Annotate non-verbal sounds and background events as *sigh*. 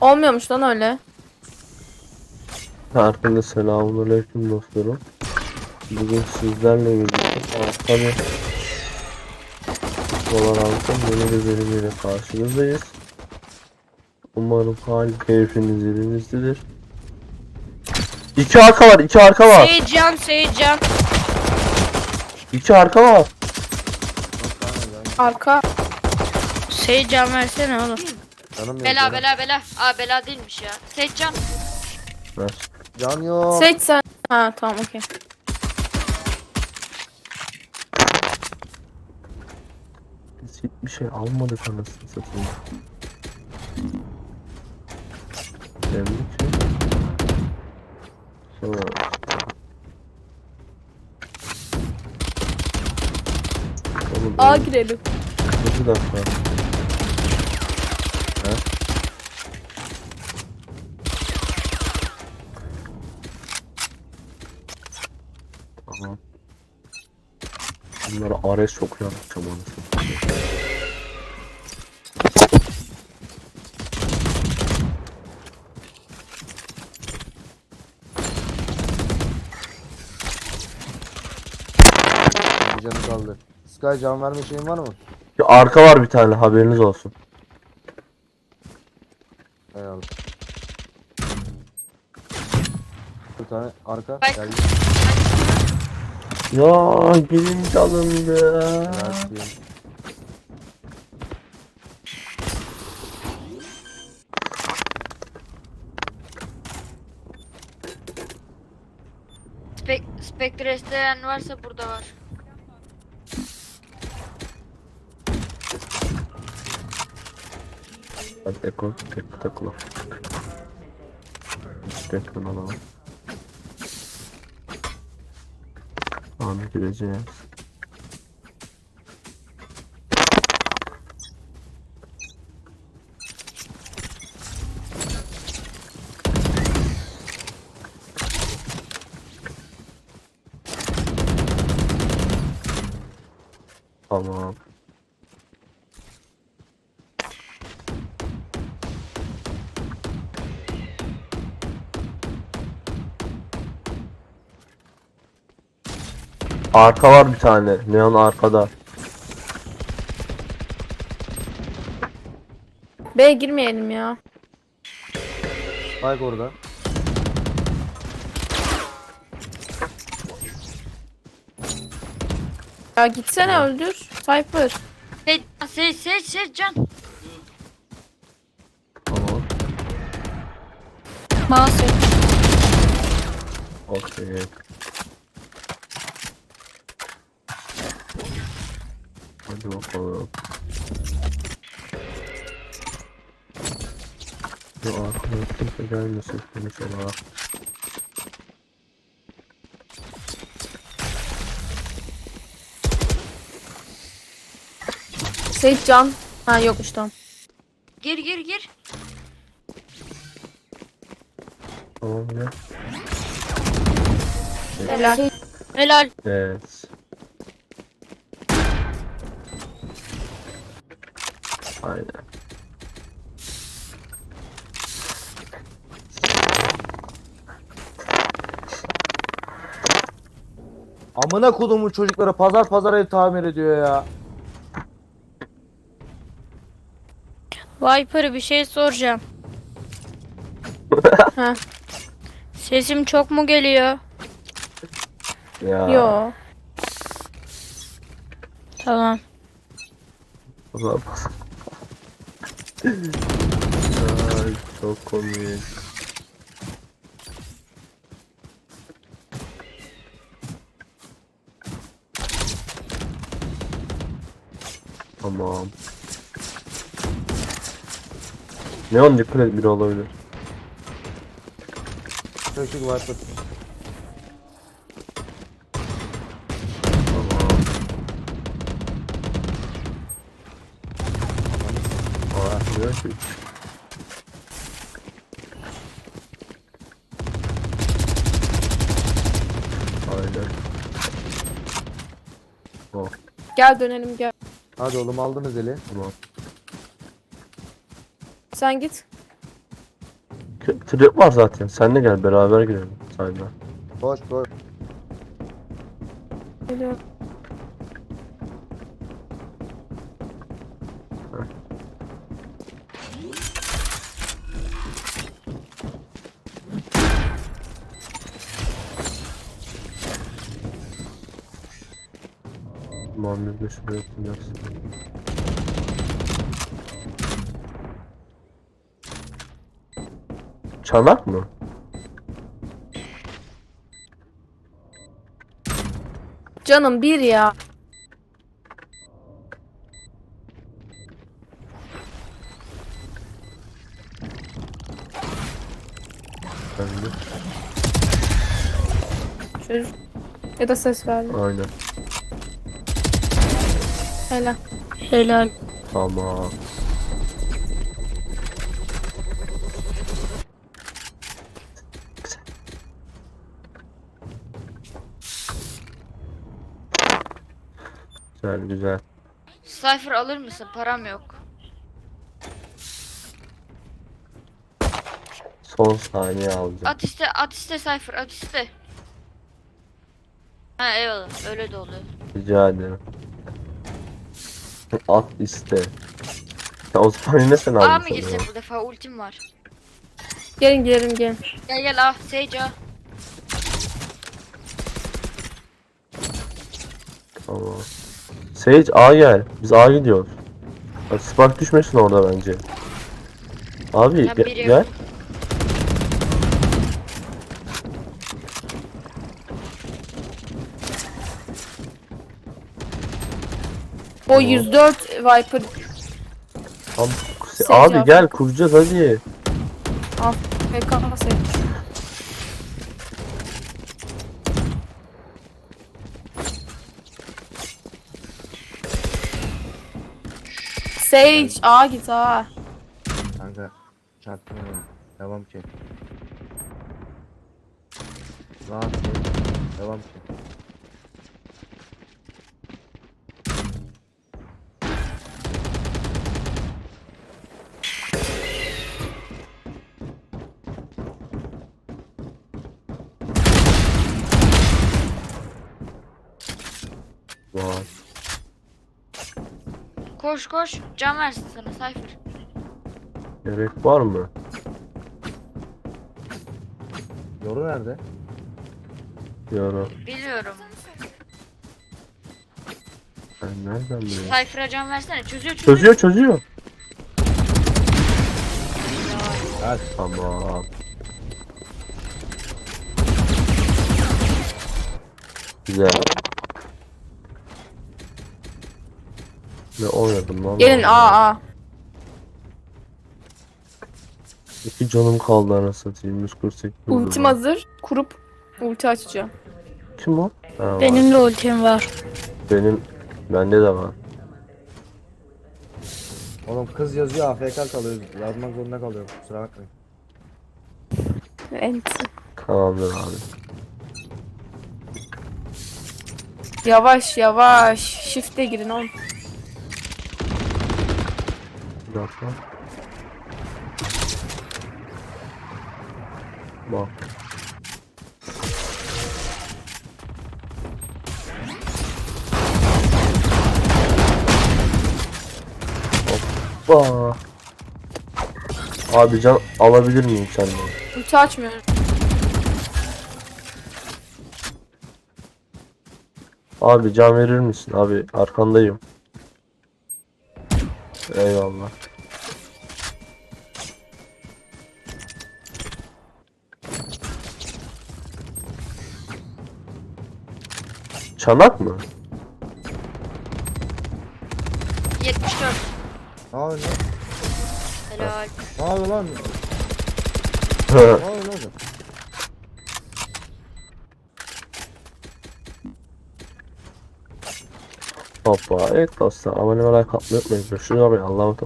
Olmuyormuş lan öyle. Herkese selamünaleyküm dostlarım. Bugün sizlerle birlikte tabi Valorant'ın yeni bir bölümüyle karşınızdayız. Umarım hal keyfiniz yerinizdedir. İki arka var, iki arka var. Seyircan, seyircan. İki arka var. Arka. Seyircan versene oğlum. Canım yok. Bela canım. bela bela. Aa bela değilmiş ya. Seyircan. Ver. Can yok. Seç sen. Ha tamam okey. Biz hiçbir şey almadık anasını satayım. Demek ki Sonra Oğlum, A girelim. Bir dakika. He? Tamam. Bunlara Ares anasını. Bir canı kaldı. Sky can verme şeyin var mı? Ya arka var bir tane haberiniz olsun. Eyvallah. Bir tane arka. Bak. Geldi. Ya gelin çalın be. Helal diyeyim. Spek Spectre isteyen varsa burada var. Hadi Eko tek takla. Spektrun alalım. Ahmet gireceğiz. Arka var bir tane. Neon arkada. B girmeyelim ya. Spike orada. Ya gitsene öldür. Cypher. Seyircan, sey sey seyircan. Tamam. Mouse. Okey. Hadi bakalım. Şu arkaya kimse gelmesin sonuç olarak. Seç can. Ha yokmuş tamam. Gir gir gir. Tamam ya. Helal. Helal. Evet. Aynen. Amına kodumun çocukları pazar pazar ev tamir ediyor ya. Viper'ı bir şey soracağım. *laughs* Sesim çok mu geliyor? Ya. Yo. Tamam. Bak. Ay çok komik. Tamam. Neon dikkat et biri olabilir. Çocuk var. Ki. Aynen. Oh, Gel dönelim gel. Hadi oğlum aldınız eli. tamam. Sen git. Trap var zaten. Sen de gel beraber girelim. Sayda. Koş koş. Geliyor. Muhammed de şuraya yapacağız. Çanak mı? Canım bir ya. Ben de. Çocuk. Ya da ses verdi. Aynen. Helal. Helal. Tamam. Güzel güzel. Cypher alır mısın? Param yok. Son saniye alacağım. At iste, at iste Cypher, at iste. Ha eyvallah, öyle de oluyor. Rica ederim. At iste. Ya o zaman yine sen A aldın mı sanırım. girsek bu defa? Ultim var. Gelin girelim gelin. Gel gel A, Sage A. Tamam. Sage A gel. Biz A gidiyoruz. Bak Spark düşmesin orada bence. Abi Ben ge- biri gel. O Tamam. 104 Viper. Abi, abi abi. gel kuracağız hadi. Al. PK Sage. Sage A git A. Kanka. Çarptım onu. Devam ki. Rahat ol. Devam ki. Vay. Koş koş, can versin sana Cypher. Gerek var mı? Yoru nerede? Yorum. Biliyorum. Ben nereden bileyim? Cypher'a can versene, çözüyor çözüyor. Çözüyor çözüyor. Hadi. Tamam. Güzel. Ne oynadım lan? Gelin ben? A A. İki canım kaldı anasını satayım. 148 vurdum Ultim ben. hazır. Kurup ulti açacağım. Kim o? Ha, var. Benim de ultim var. Benim bende de var. Oğlum kız yazıyor AFK kalıyor. Yazmak zorunda kalıyorum. Kusura bakmayın. Ent. Tamamdır abi. Yavaş yavaş. Shift'e girin oğlum. Dakika. Bak. Hoppa. Abi can alabilir miyim senden? Ulti açmıyorum. Abi can verir misin? Abi arkandayım. Eyvallah. Çanak mı? 74. Ne yapıyorsun lan? Helal. Ne yapıyorsun lan? *laughs* Ne yapıyorsun oğlum? Hoppa. Evet dostlar. Abone olmayı like atmayı unutmayın. Görüşürüz abi. Allah'a.